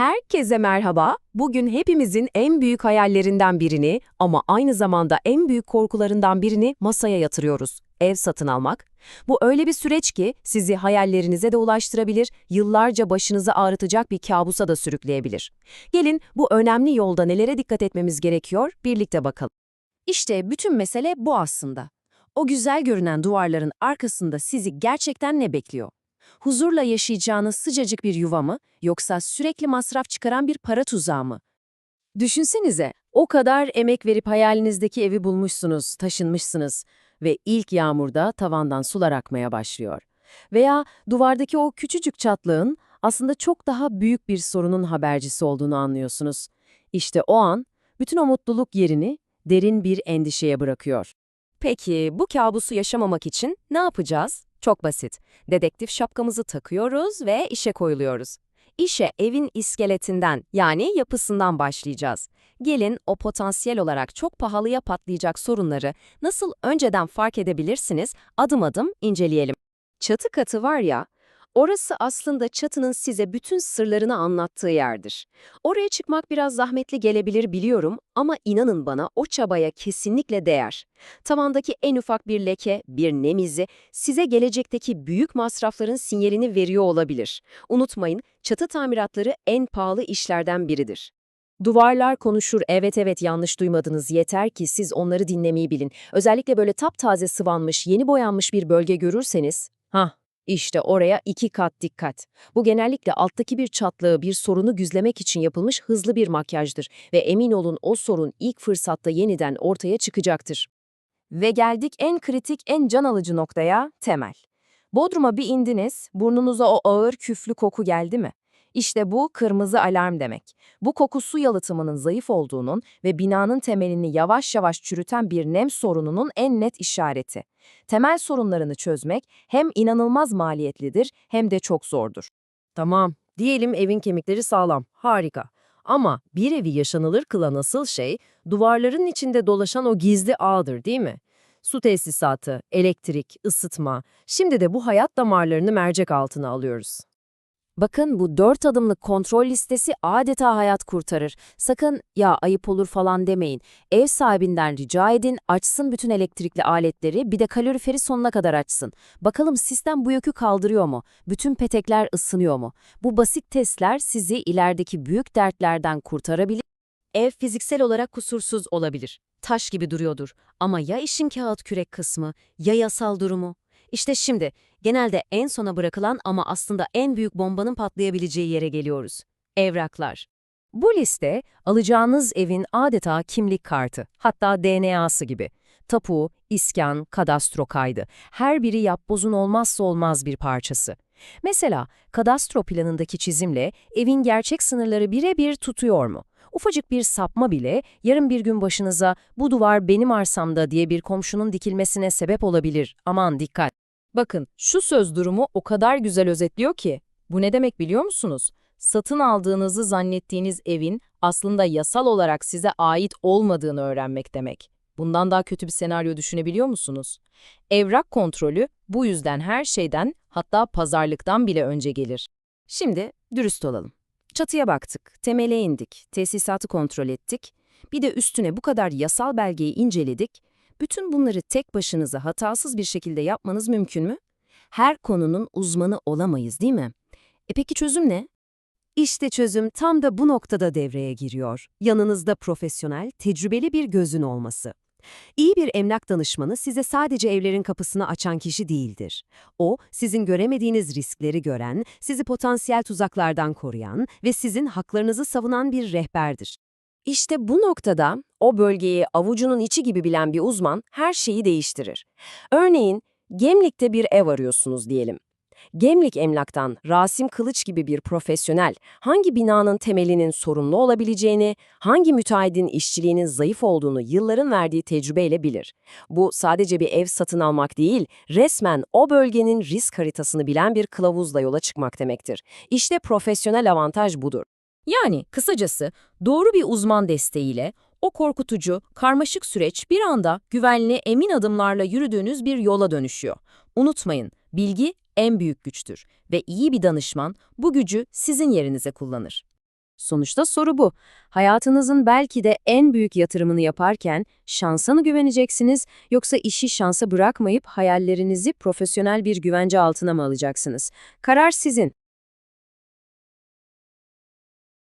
Herkese merhaba. Bugün hepimizin en büyük hayallerinden birini ama aynı zamanda en büyük korkularından birini masaya yatırıyoruz. Ev satın almak. Bu öyle bir süreç ki sizi hayallerinize de ulaştırabilir, yıllarca başınızı ağrıtacak bir kabusa da sürükleyebilir. Gelin bu önemli yolda nelere dikkat etmemiz gerekiyor birlikte bakalım. İşte bütün mesele bu aslında. O güzel görünen duvarların arkasında sizi gerçekten ne bekliyor? Huzurla yaşayacağınız sıcacık bir yuva mı, yoksa sürekli masraf çıkaran bir para tuzağı mı? Düşünsenize, o kadar emek verip hayalinizdeki evi bulmuşsunuz, taşınmışsınız ve ilk yağmurda tavandan sular akmaya başlıyor. Veya duvardaki o küçücük çatlığın aslında çok daha büyük bir sorunun habercisi olduğunu anlıyorsunuz. İşte o an bütün o mutluluk yerini derin bir endişeye bırakıyor. Peki bu kabusu yaşamamak için ne yapacağız? Çok basit. Dedektif şapkamızı takıyoruz ve işe koyuluyoruz. İşe evin iskeletinden yani yapısından başlayacağız. Gelin o potansiyel olarak çok pahalıya patlayacak sorunları nasıl önceden fark edebilirsiniz adım adım inceleyelim. Çatı katı var ya, orası aslında çatının size bütün sırlarını anlattığı yerdir. Oraya çıkmak biraz zahmetli gelebilir biliyorum ama inanın bana o çabaya kesinlikle değer. Tavandaki en ufak bir leke, bir nem izi size gelecekteki büyük masrafların sinyalini veriyor olabilir. Unutmayın, çatı tamiratları en pahalı işlerden biridir. Duvarlar konuşur, evet evet yanlış duymadınız yeter ki siz onları dinlemeyi bilin. Özellikle böyle taptaze sıvanmış, yeni boyanmış bir bölge görürseniz, ha işte oraya iki kat dikkat. Bu genellikle alttaki bir çatlığı, bir sorunu güzlemek için yapılmış hızlı bir makyajdır ve emin olun o sorun ilk fırsatta yeniden ortaya çıkacaktır. Ve geldik en kritik, en can alıcı noktaya, temel. Bodrum'a bir indiniz, burnunuza o ağır küflü koku geldi mi? İşte bu kırmızı alarm demek. Bu koku su yalıtımının zayıf olduğunun ve binanın temelini yavaş yavaş çürüten bir nem sorununun en net işareti. Temel sorunlarını çözmek hem inanılmaz maliyetlidir hem de çok zordur. Tamam, diyelim evin kemikleri sağlam, harika. Ama bir evi yaşanılır kılan asıl şey, duvarların içinde dolaşan o gizli ağdır değil mi? Su tesisatı, elektrik, ısıtma, şimdi de bu hayat damarlarını mercek altına alıyoruz. Bakın bu dört adımlık kontrol listesi adeta hayat kurtarır. Sakın ya ayıp olur falan demeyin. Ev sahibinden rica edin açsın bütün elektrikli aletleri bir de kaloriferi sonuna kadar açsın. Bakalım sistem bu yükü kaldırıyor mu? Bütün petekler ısınıyor mu? Bu basit testler sizi ilerideki büyük dertlerden kurtarabilir. Ev fiziksel olarak kusursuz olabilir. Taş gibi duruyordur. Ama ya işin kağıt kürek kısmı, ya yasal durumu? İşte şimdi genelde en sona bırakılan ama aslında en büyük bombanın patlayabileceği yere geliyoruz. Evraklar. Bu liste alacağınız evin adeta kimlik kartı, hatta DNA'sı gibi. Tapu, iskan, kadastro kaydı. Her biri yapbozun olmazsa olmaz bir parçası. Mesela kadastro planındaki çizimle evin gerçek sınırları birebir tutuyor mu? Ufacık bir sapma bile yarın bir gün başınıza bu duvar benim arsamda diye bir komşunun dikilmesine sebep olabilir. Aman dikkat. Bakın şu söz durumu o kadar güzel özetliyor ki. Bu ne demek biliyor musunuz? Satın aldığınızı zannettiğiniz evin aslında yasal olarak size ait olmadığını öğrenmek demek. Bundan daha kötü bir senaryo düşünebiliyor musunuz? Evrak kontrolü bu yüzden her şeyden hatta pazarlıktan bile önce gelir. Şimdi dürüst olalım. Çatıya baktık, temele indik, tesisatı kontrol ettik. Bir de üstüne bu kadar yasal belgeyi inceledik. Bütün bunları tek başınıza hatasız bir şekilde yapmanız mümkün mü? Her konunun uzmanı olamayız değil mi? E peki çözüm ne? İşte çözüm tam da bu noktada devreye giriyor. Yanınızda profesyonel, tecrübeli bir gözün olması. İyi bir emlak danışmanı size sadece evlerin kapısını açan kişi değildir. O, sizin göremediğiniz riskleri gören, sizi potansiyel tuzaklardan koruyan ve sizin haklarınızı savunan bir rehberdir. İşte bu noktada o bölgeyi avucunun içi gibi bilen bir uzman her şeyi değiştirir. Örneğin Gemlik'te bir ev arıyorsunuz diyelim. Gemlik Emlak'tan Rasim Kılıç gibi bir profesyonel hangi binanın temelinin sorunlu olabileceğini, hangi müteahhidin işçiliğinin zayıf olduğunu yılların verdiği tecrübeyle bilir. Bu sadece bir ev satın almak değil, resmen o bölgenin risk haritasını bilen bir kılavuzla yola çıkmak demektir. İşte profesyonel avantaj budur. Yani kısacası doğru bir uzman desteğiyle o korkutucu, karmaşık süreç bir anda güvenli, emin adımlarla yürüdüğünüz bir yola dönüşüyor. Unutmayın, bilgi en büyük güçtür ve iyi bir danışman bu gücü sizin yerinize kullanır. Sonuçta soru bu. Hayatınızın belki de en büyük yatırımını yaparken şansa mı güveneceksiniz yoksa işi şansa bırakmayıp hayallerinizi profesyonel bir güvence altına mı alacaksınız? Karar sizin.